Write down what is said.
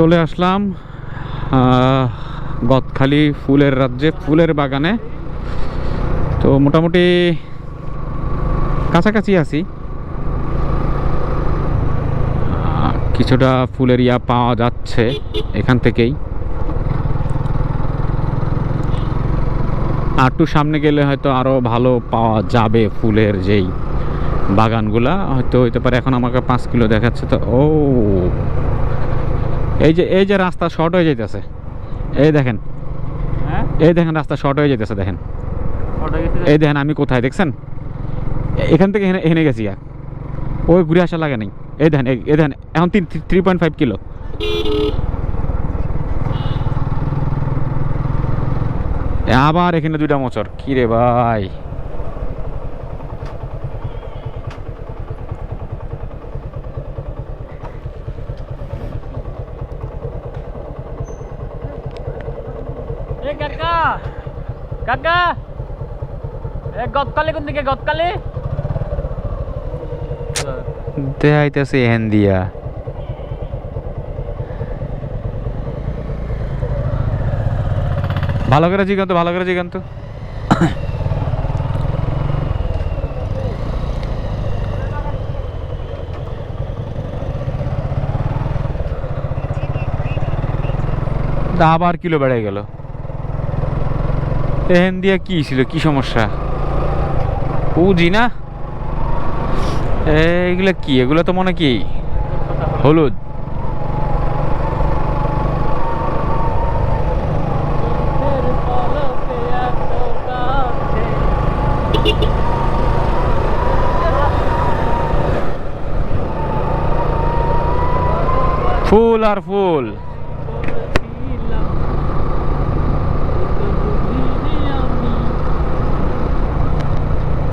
চলে আসলাম গদখালি ফুলের রাজ্যে, ফুলের বাগানে। তো মোটামুটি কাছাকাছি আছি। কিছুটা ফুলের ইয়া পাওয়া যাচ্ছে এখান থেকেই। আর একটু সামনে গেলে হয়তো আরও ভালো পাওয়া যাবে ফুলের যেই বাগানগুলা। হয়তো হইতে পারে, এখন আমাকে পাঁচ কিলো দেখাচ্ছে তো। ও এই যে এই যে রাস্তা শর্ট হয়ে যাইতেছে। এই দেখেন। হ্যাঁ? এই দেখেন রাস্তা শর্ট হয়ে যাইতেছে দেখেন। এই দেখেন আমি কোথায় দেখছেন? এখান থেকে এখানে এখানে গেছি আর ওই ঘুরে আসা লাগে নাই। এই দেখেন এই দেখেন এখন তিন থ্রি পয়েন্ট ফাইভ কিলো। আবার এখানে দুইটা মোচর কি রে ভাই? এ কাকা কাকা, এ গতকালে কোন দিকে, গতকালে? দেখাইতেছে এহেন দিয়া। ভালো করে জিগান ভালো করে জিগান তো। আবার কিলো বেড়ে গেল। এহেন দিয়া কি ছিল? কি সমস্যা? বুঝি না? এইগুলো কি? এগুলো তো মনে কি হলুদ? ফুল আর ফুল।